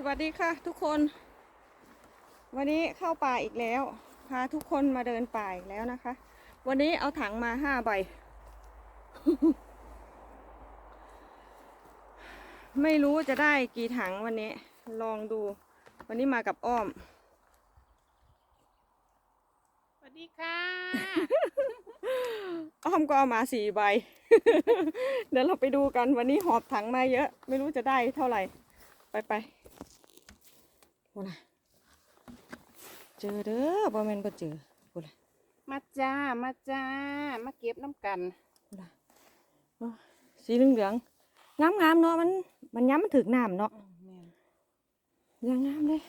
สวัสดีค่ะทุกคน วันนี้เข้าป่าอีกแล้ว พาทุกคนมาเดินป่าอีกแล้วนะคะ วันนี้เอาถังมาห้าใบ ไม่รู้จะได้กี่ถังวันนี้ ลองดู วันนี้มากับอ้อม สวัสดีค่ะ อ้อมก็เอามาสี่ใบ เดี๋ยวเราไปดูกันวันนี้หอบถังมาเยอะ ไม่รู้จะได้เท่าไหร่ ไปไปโอ้นะเจอเด้อบอแมนบ่เจอโอ้ละมาจ้า มาจ้า มาเก็บน้ำกันโอ้ละโอ้สีเหลืองเหลืองงามงามๆเนาะมันมันย้ำมันถึกน้ำเนาะยังงามเลย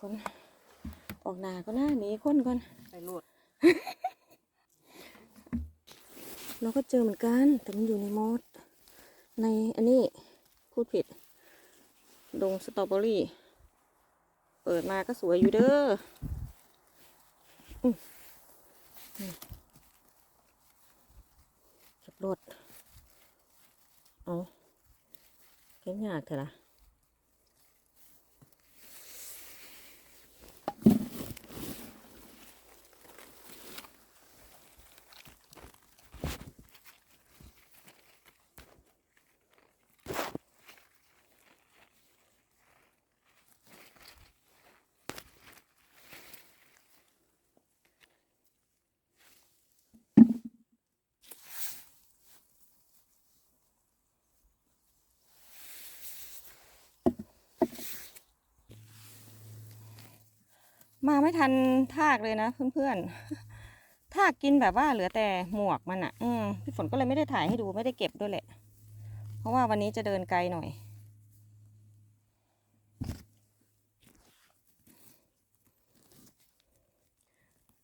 ฝนออกหนาก็น่าหนีคนก่อนไปโหลดเราก็เจอเหมือนกัน แต่มันอยู่ในมอสในอันนี้พูดผิด ดงสตรอเบอรี่ เปิดมาก็สวยอยู่เด้ออื้อนี่เก็บรถเอาเก็บยากเถอะล่ะ มาไม่ทันทากเลยนะเพื่อนๆทากกินแบบว่าเหลือแต่หมวกมันอะ่ะ อืมพี่ฝนก็เลยไม่ได้ถ่ายให้ดูไม่ได้เก็บด้วยแหละ เพราะว่าวันนี้จะเดินไกลหน่อย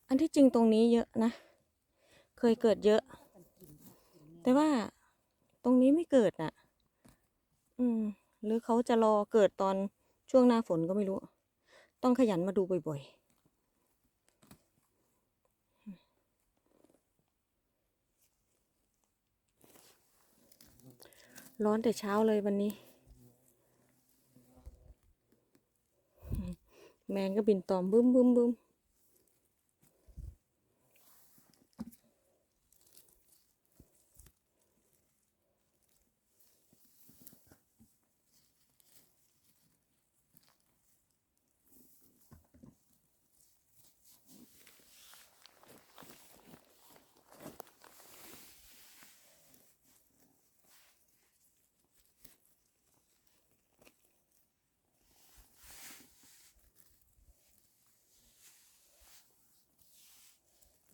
อันที่จริงตรงนี้เยอะนะ เคยเกิดเยอะ แต่ว่าตรงนี้ไม่เกิดน่ะ อืม หรือเขาจะรอเกิดตอนช่วงหน้าฝนก็ไม่รู้ ต้องขยันมาดูบ่อยๆ ร้อนแต่เช้าเลยวันนี้ แมงก็บินตอมบึ้มบึ้มบึ้ม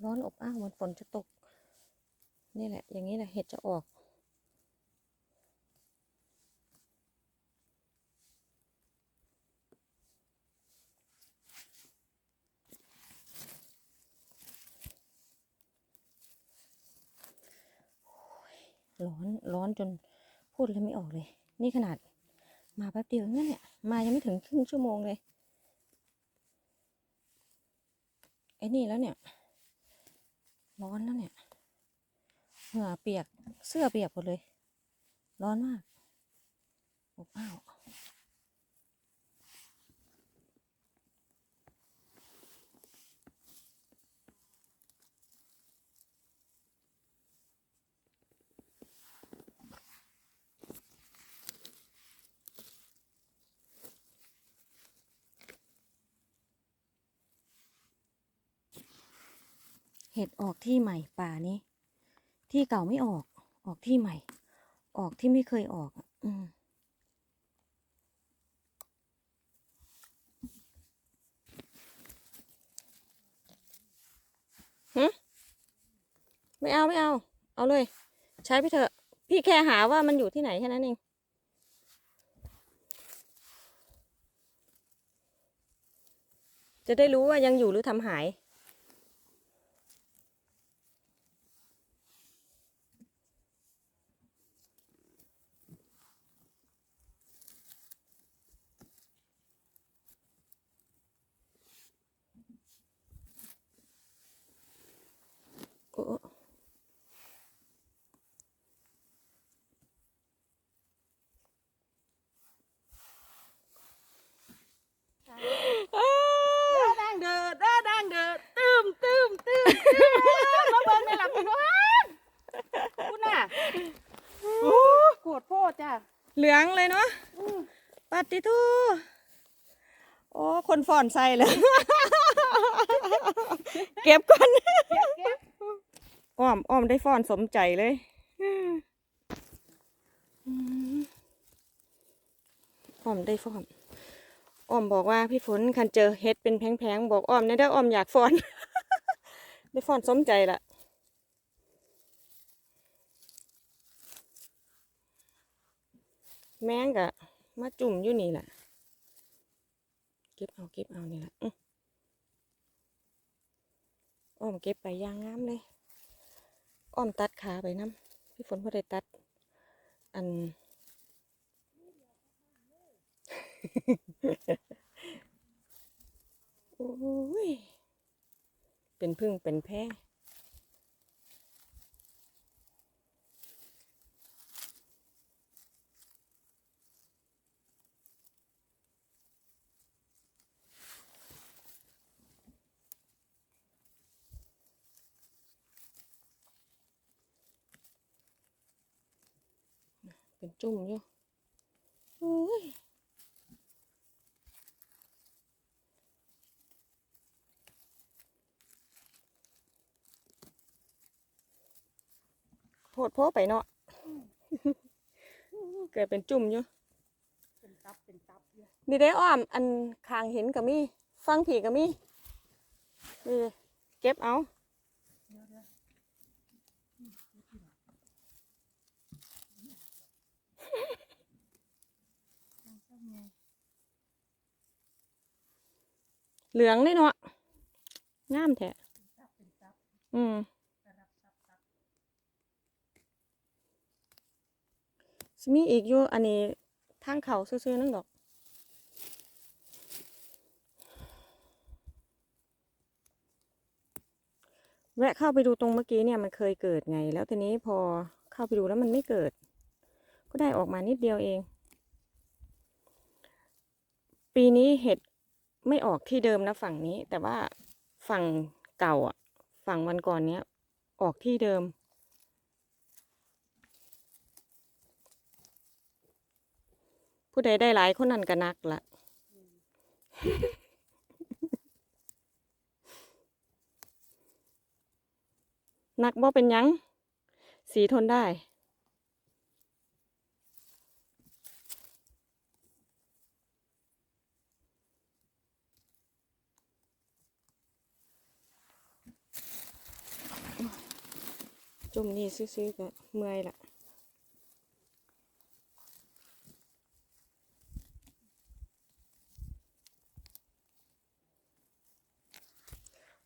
ร้อนอบอ้าวเหมือนฝนจะตก นี่แหละ อย่างนี้แหละเห็ดจะออก ร้อนร้อนจนพูดเลยไม่ออกเลย นี่ขนาดมาแป๊บเดียวนั่นเนี่ย มายังไม่ถึงครึ่งชั่วโมงเลย ไอ้นี่แล้วเนี่ย ร้อนแล้วเนี่ยเหงื่อเปียกเสื้อเปียกหมดเลย ร้อนมากอบอ้าว เห็ดออกที่ใหม่ป่านี้ ที่เก่าไม่ออก ออกที่ใหม่ ออกที่ไม่เคยออก อืมหึไม่เอาไม่เอา เอาเลย ใช้ไปเถอะ พี่แค่หาว่ามันอยู่ที่ไหนแค่นั้นเองจะได้รู้ว่ายังอยู่หรือทำหาย โอ้ เหลือ งเลยเนาะปฏิทูโอ้ คนฟอนใส่เลย เก็บก่อนอ้อมอ้อมได้ฟอนสมใจเลยอืมอ้อมได้ฟอนอ้อมบอกว่าพี่ฝนคันเจอเฮ็ดเป็นแพงๆ บอกอ้อมเนี่ยเด้ออ้อมอยากฟอน ได้ฟอนสมใจละ แมงกะมาจุ่มอยู่นี่แหละเก็บเอาเก็บเอานี่แหละอ้อมเก็บไปอยางงามเลย อ้อมตัดขาไปน้ำพี่ฝนพอได้ตัด อัน โอ้ย เป็นพึ่งเป็นแพ้ จุ่มอยู่โอ้ยโพดโพไปเนาะเกิดเป็นจุ่มอยู่เป็นตับเป็นตับอยู่นี่ได้อ้อม อันคางเห็นกับมีฟังผีกับมีนี่เก็บเอา เดี๋ยวเดี๋ยว เหลืองเลยเนาะงามแท้อืมสมีอีกอยู่อันนี้ทางเขาซื่อๆนั่นดอกแวะเข้าไปดูตรงเมื่อกี้เนี่ยมันเคยเกิดไง แล้วทีนี้พอเข้าไปดูแล้วมันไม่เกิด ก็ได้ออกมานิดเดียวเอง ปีนี้เห็ดไม่ออกที่เดิมนะฝั่งนี้ แต่ว่าฝั่งเก่าอะ ฝั่งวันก่อนเนี้ย ออกที่เดิม ผู้ใดได้หลายคนนั้นก็นักละนักบ่เป็นยัง สีทนได้ จุ่มนี่ซื้อๆก็เมื่อยละ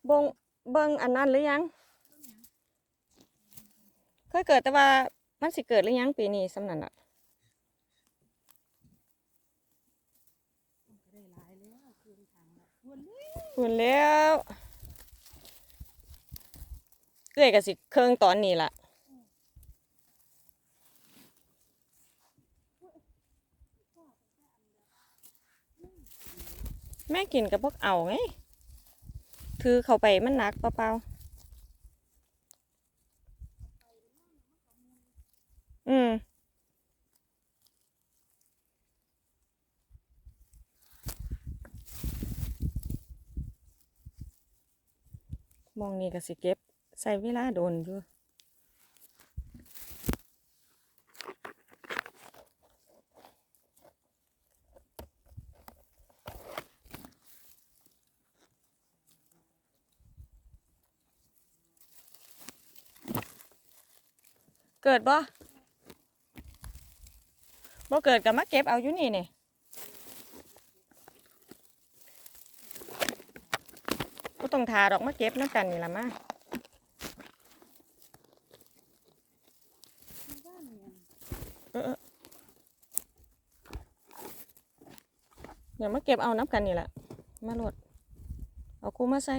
บงเบิงอันนั้นหรือยัง เคยเกิดแต่ว่ามันสิเกิดหรือยังปีนี้สำนันอะมันก็ได้หลายแล้วคืนทางละวนเลยหุ่นแล้ว เกยกับสิเครื่องตอนนี้ล่ะแม่กินกับพวกเอาไง ถือเข้าไปมันหนักเปล่าๆ อืม มองนี่ก็สิเก็บ ใส่เวลาโดนอยู่เกิดบ่บ่เกิดก็มาเก็บเอาอยู่นี่นี่ก็ต้องทาดอกมาเก็บน้ำกันนี่ละมา บ้านเนี่ย เออเออเดี๋ยวมาเก็บเอาน้ำกันนี่แหละ มาโหลด เอาคูมาใส่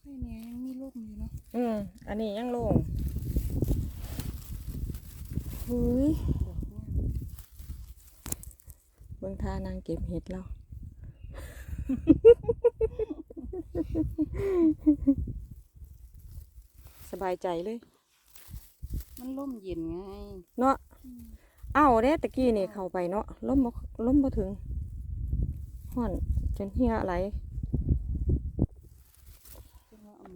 ค่อยแหน่ยังมีลมอยู่เนาะ อืม อันนี้ยังโล่งหุยดอกเนี่ยเบิ่งทานางเก็บเห็ดแล้ว สบายใจเลย มันร่มเย็นไง เนาะเอ้าเด้ตะกี้นี่เข้าไปเนาะล้มบ่ล้มบ่ถึงห่อนจนเหียไหลจังว่าอม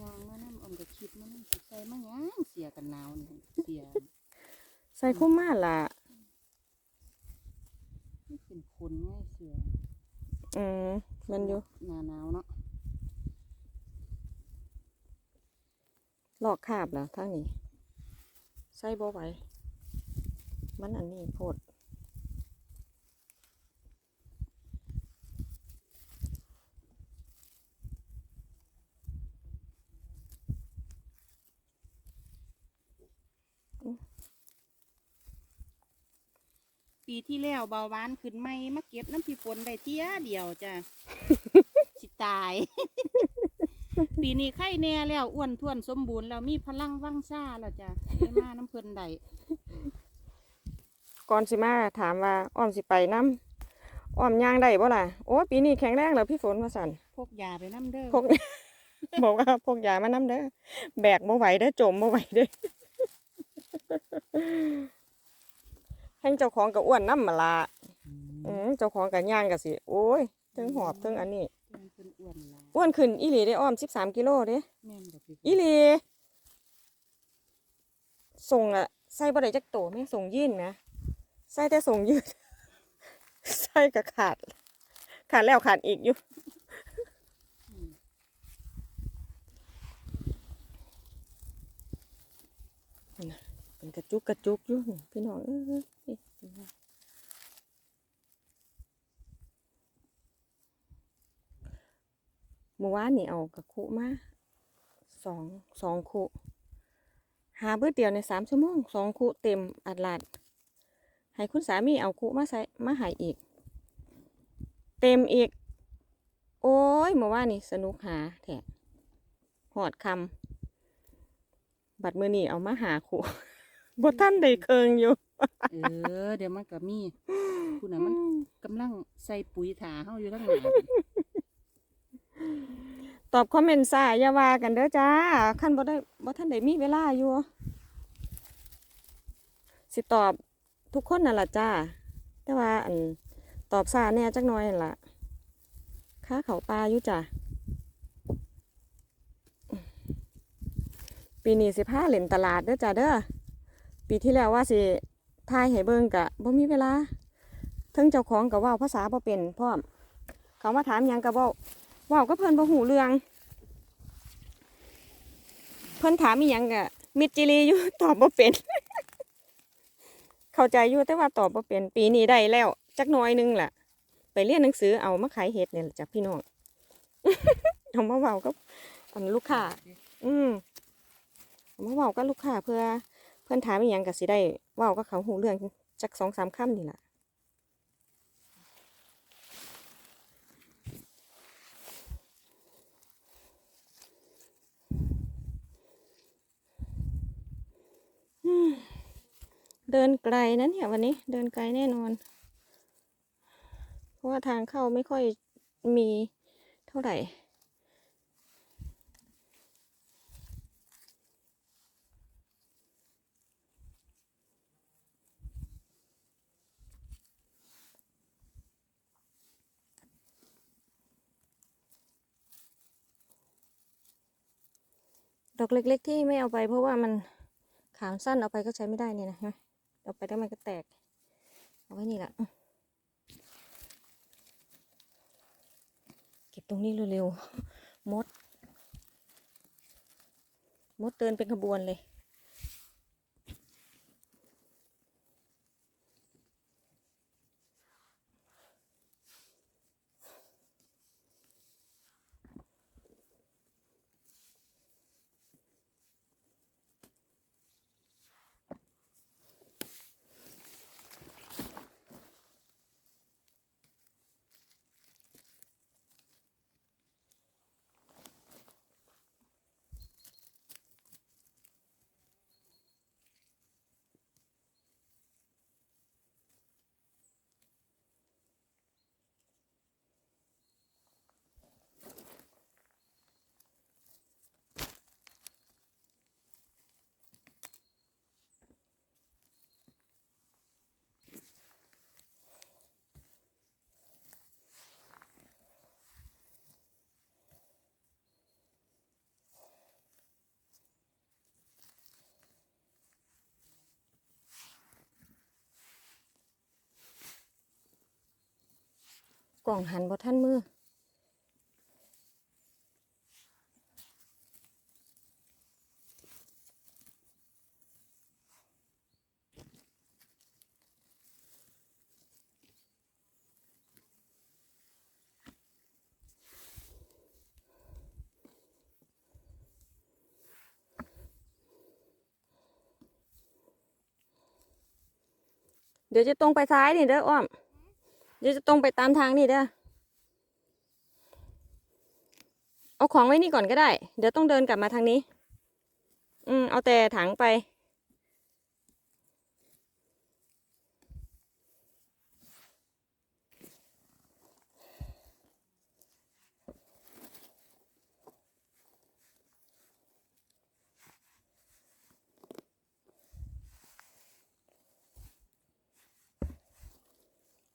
ยางมานั่นอมก็คิดมานั่นสิใส่มาหยังเสียกันหนาวนี่เสีย ใส่คุ้มมาล่ะมันเป็นคนไงเสีย อืมแมันอยู่หน้าหนาวเนาะลอกคาบแล้วทางนี้ใส่บ่ไหวมันอันนี้โพด ปีที่แล้วเบาหวานขึ้นไม่มาเก็บน้ำพี่ฝนได้เที่ยเดียวจ้ะ สิตาย ปีนี้ไข่แน่แล้วอ้วนท้วนสมบูรณ์แล้วมีพลังวังซ่าแล้วจ้ะได้มาน้ำเพิ่นได้ก่อนสิมาถามว่าอ้อมสิไปน้ำอ้อมย่างได้บ่ล่ะโอ้ยปีนี้แข็งแรงแล้วพี่ฝนว่าสั่นพกยาไปน้ำเด้อพก บอกว่าพกยามาน้ำเด้อแบกบ่ไหวเด้อจมบ่ไหวเด้อ แห่งเจ้าของกับอ้วนน้ำมาละอืมเจ้าของกับย่างกับสิ โอ้ยเทิงหอบเทิงอันนี้เพิ่นเพิ่นอ้วนหลายอ้วนขึ้นอีหลีได้อ้อมสิบสามกิโลเด้แม่นบ่พี่ฝนอีหลีส่งอะใส่บ่ได้จักโตแม่ส่งยีนนะใส่แต่ส่งยืด ใส่ก็ขาด ขาดแล้วขาดอีกอยู่ อืม เป็นกระจุกกระจุกอยู่นี่พี่น้องเอ้ยเมื่อวานนี่เอากระคุมาสองสองคุหาเบื่อเดียวในสามชั่วโมงสองคุเต็มอัดลาดให้คุณสามีเอาคุมาใส่มาหายอีก เต็มอีก โอ้ยเมื่อวานนี่สนุกหาแถะหอดคำบัดมือนี่เอามาหาคุ บท่านได้เคิงอยู่ เออ เดี๋ยวมันก็มีคุณน่ะมันกำลังใส่ปุ๋ยถาเฮาอยู่ทั้งหลายตอบคอมเมนต์ซ่าอย่าว่ากันเด้อจ้าขั้นบ่ได้บ่ท่านได้มีเวลาอยู่ สิตอบทุกคนนั่นล่ะจ้า แต่ว่าอันตอบซ่าแหน่จักหน่อยนั่นล่ะค้าเขาปลาอยู่จ้ะ ปีนี้สิพาเล่นตลาดเด้อจ้าเด้อ ปีที่แล้วว่าสิทายให้เบิ่งกะบ่มีเวลาทั้งเจ้าของก็เว้าภาษาบ่เป็นพร้อมเขามาถามยังก็เว้าว้าก็เพิ่นบ่หูเรื่อง เพิ่นถามอีหยังกะมิดจิรีอยู่ตอบบ่เป็น เข้าใจอยู่แต่ว่าตอบบ่เป็น ปีนี้ได้แล้ว จักหน้อยหนึงล่ะ ไปเรียนหนังสือเอามาขายเห็ดเนี่ยจ้ะพี่น้องเอามาเว้ากับอันลูกค้า อืมเอามาเว้ากับลูกค้าเพื่อ เพิ่อนถามอีหยังก็สิได้ว้ากับเขาหูเรื่องจักสองสามคำนี่ล่ะเดินไกลนะเนี่ยวันนี้เดินไกลแน่นอน เพราะว่าทางเข้าไม่ค่อยมีเท่าไหร่ ดอกเล็ก ๆ ที่ไม่เอาไป เพราะว่ามันขามสั้นเอาไปก็ใช้ไม่ได้เนี่ยนะฮะเอาไปแล้วมันก็แตก เอาไว้นี่แหละเก็บตรงนี้เร็วๆมด มดเดินเป็นขบวนเลย กล่องหันบ่ท่านมือเดี๋ยวจะตรงไปซ้ายนี่เด้ออ้อม ดี๋ยวจะตรงไปตามทางนี่เด้อเอาของไว้นี่ก่อนก็ได้ เดี๋ยวต้องเดินกลับมาทางนี้ อืม เอาแต่ถังไป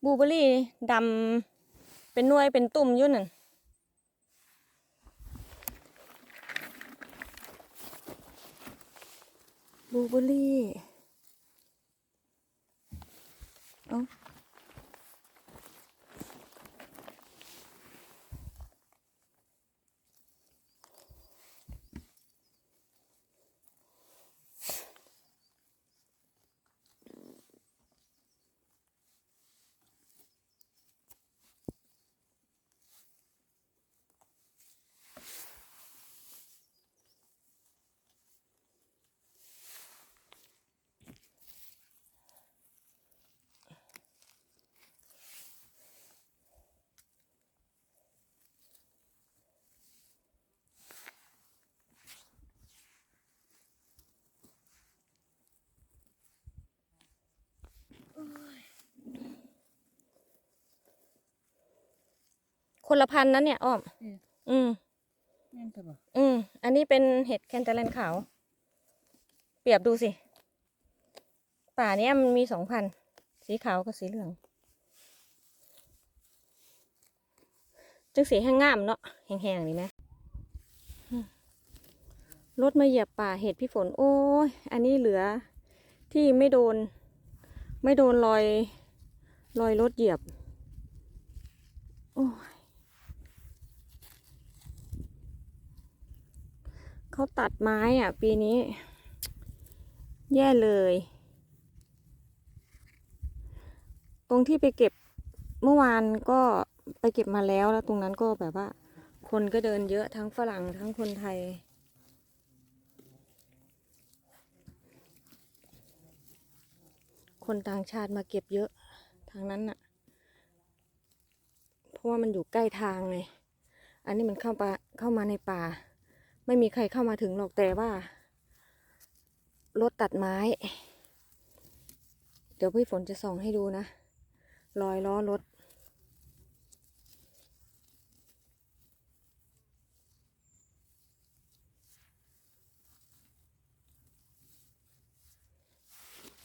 บูเบอรี่ดำเป็นน่วยเป็นตุ่มอยู่นั่นบูเบอร์รี่เอ้า คนละพันธุ์นั้นเนี่ยอ้อม อืม อืม แม่นแต่บ่อืม อันนี้เป็นเห็ดแคนเตาเลนขาว เปรียบดูสิ ป่าเนี้ยมันมีสองพันธุ์สีขาวกับสีเหลือง จึงสีแห้งงามเนาะ แห้งๆนี่นะอืมรถมาเหยียบป่าเห็ดพี่ฝน โอ้ย อันนี้เหลือที่ไม่โดน ไม่โดนรอย รอยรถเหยียบ โอ้ เขาตัดไม้อะ ปีนี้ แย่เลย ตรงที่ไปเก็บเมื่อวานก็ไปเก็บมาแล้วแล้วตรงนั้นก็แบบว่า คนก็เดินเยอะทั้งฝรั่งทั้งคนไทย คนต่างชาติมาเก็บเยอะทางนั้นน่ะ เพราะว่ามันอยู่ใกล้ทางไง อันนี้มันเข้าป่าเข้ามาในป่า ไม่มีใครเข้ามาถึงหรอกแต่ว่า รถตัดไม้ เดี๋ยวพี่ฝนจะส่องให้ดูนะ รอยล้อรถ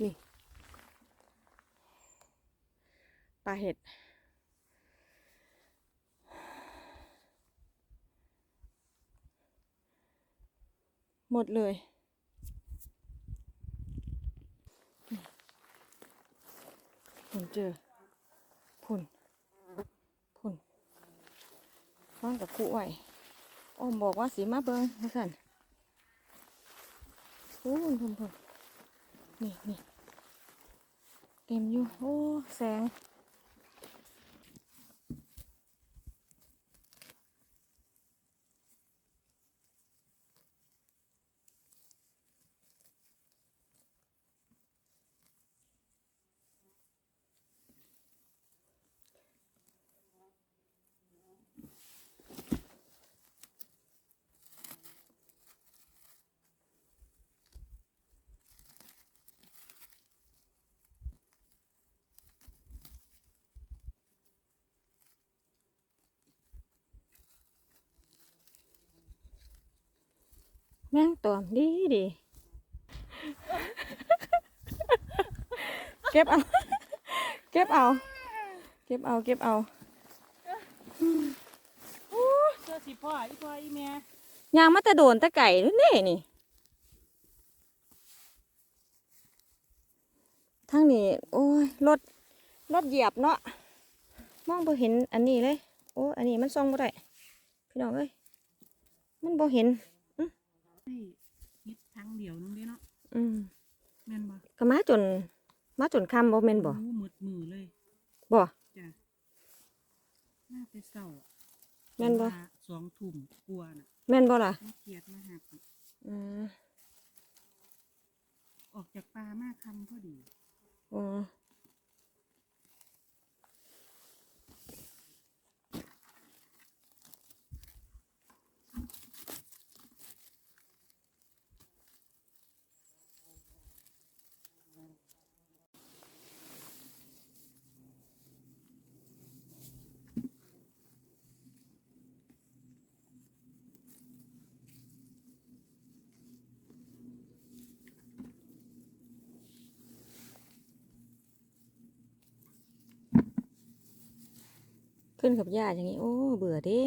นี่ปลาเห็ด หมดเลย ผมเจอพุ่นพุ่นฟังกับครูอ้อยอ้อมบอกว่าสีมาเบิงมาสั่นพุ่นพุ่นพุ่นนี่นี่เต็มอยู่ โอ้ แสง แม่งตัวดีดีเก็บเอา เก็บเอา เก็บเอา เก็บเอาเจ้าสิพ่ออีพ่ออีแม่ยางมาแต่โดนแต่ไก่ด้วยนี่นี่ ทั้งนี้โอ้ยรถรถเหยียบเนาะมองบ่เห็นอันนี้เลย โอ้ อันนี้มันส่องบ่ได้พี่น้องเอ้ยมันบ่เห็น ให้เฮ็ดทางเดียวนึงเด้เนาะอืมแม่นบ่ก็มาจน มาจนค่ำบ่แม่นบ่โอ้มืดมือเลยบ่จ้ะน่าไปเศร้าแม่นบ่เวลาสองทุ่มกลัวน่ะแม่นบ่ล่ะไม่เกลียดมาหักอืมออกจากป่ามาคำพอดีอ๋อ ขึ้นกับญาติอย่างนี้ โอ้ เบื่อเด้